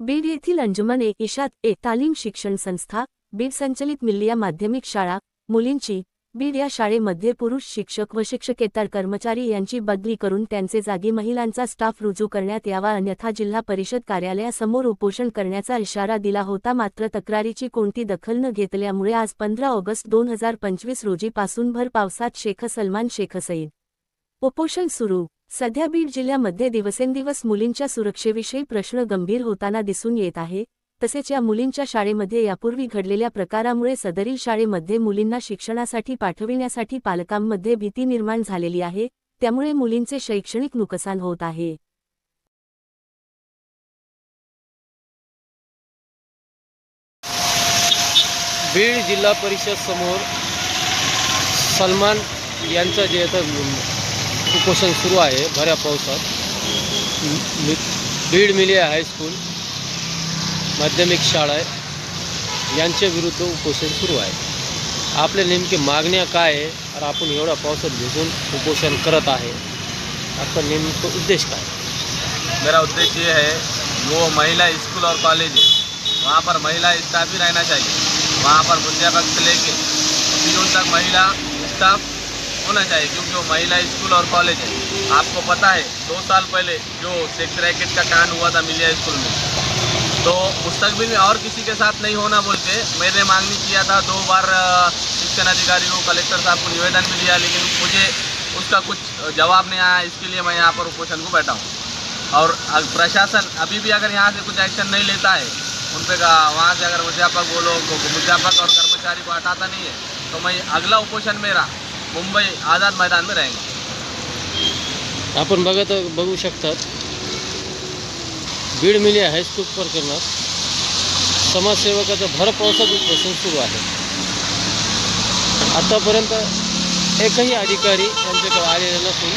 बीड येथील अंजुमन ए इशात ए तालीम शिक्षण संस्था बीड संचलित मिल्लिया माध्यमिक शाळा मुलींची बीड या शाळेमध्ये पुरुष शिक्षक व शिक्षकेतर कर्मचारी यांची बदली करून त्यांचे जागी महिलांचा स्टाफ रुजू करण्यात यावा अन्यथा जिल्हा परिषद कार्यालयासमोर उपोषण करण्याचा इशारा दिला होता. मात्र तक्रारीची कोणती दखल न घेतल्यामुळे आज पंधरा ऑगस्ट दोन हजार पंचवीस रोजीपासून भर पावसात शेख सलमान शेख सईद. उपोषण सुरू सध्या बीड जिल्ह्यामध्ये दिवसेंदिवस मुलींच्या सुरक्षेविषयी प्रश्न गंभीर होताना दिसून येत आहे. तसेच या मुलींच्या शाळेमध्ये यापूर्वी घडलेल्या प्रकारामुळे सदरील शाळेमध्ये मुलींना शिक्षणासाठी पाठविण्यासाठी पालकांमध्ये भीती निर्माण झालेली आहे. त्यामुळे मुलींचे शैक्षणिक नुकसान होत आहे. बीड जिल्हा परिषद समोर सलमान यांचं जे आता उपोषण सुरू आहे भऱ्या पावसात. बीड मिलिया हायस्कूल माध्यमिक आहे. यांच्या विरुद्ध उपोषण सुरू आहे. आपल्या नेमकी मागण्या काय आहे? और आपण एवढ्या पावसात भिजून उपोषण करत आहे. आपका नेमकं उद्देश काय? मेरा उद्देश्य ये है, वो महिला स्कूल और कॉलेज है। वहाँ पर महिला स्टाफ ही रहना चाहिए। वहाँ पर मुद्यापक से लेके तक महिला स्टाफ होना चाहिए, क्योंकि वो महिला स्कूल और कॉलेज है। आपको पता है, दो साल पहले जो सेक्स रैकेट का कांड हुआ था मिलिया स्कूल में तो मुस्तकबिल में और किसी के साथ नहीं होना बोल के मैंने मांगनी किया था, दो बार शिक्षण अधिकारी को कलेक्टर साहब को निवेदन भी दिया, लेकिन मुझे उसका कुछ जवाब नहीं आया। इसके लिए मैं यहाँ पर उपोषण को बैठा हूँ। और प्रशासन अभी भी अगर यहाँ से कुछ एक्शन नहीं लेता है, उन पर वहाँ से अगर मुध्यापक वो लोग मुध्यापक और कर्मचारी को हटाता नहीं है तो मैं अगला उपोषण मेरा। मुंबई आज़ाद मैदान में रहेंगे। आपण बघत बघू शकतात. बीड मिलिया हायस्कूल प्रकरणात समाजसेवकाचं भर पावसात उपोषण सुरू आहे. आतापर्यंत एकही अधिकारी यांच्याकडे आलेले नसून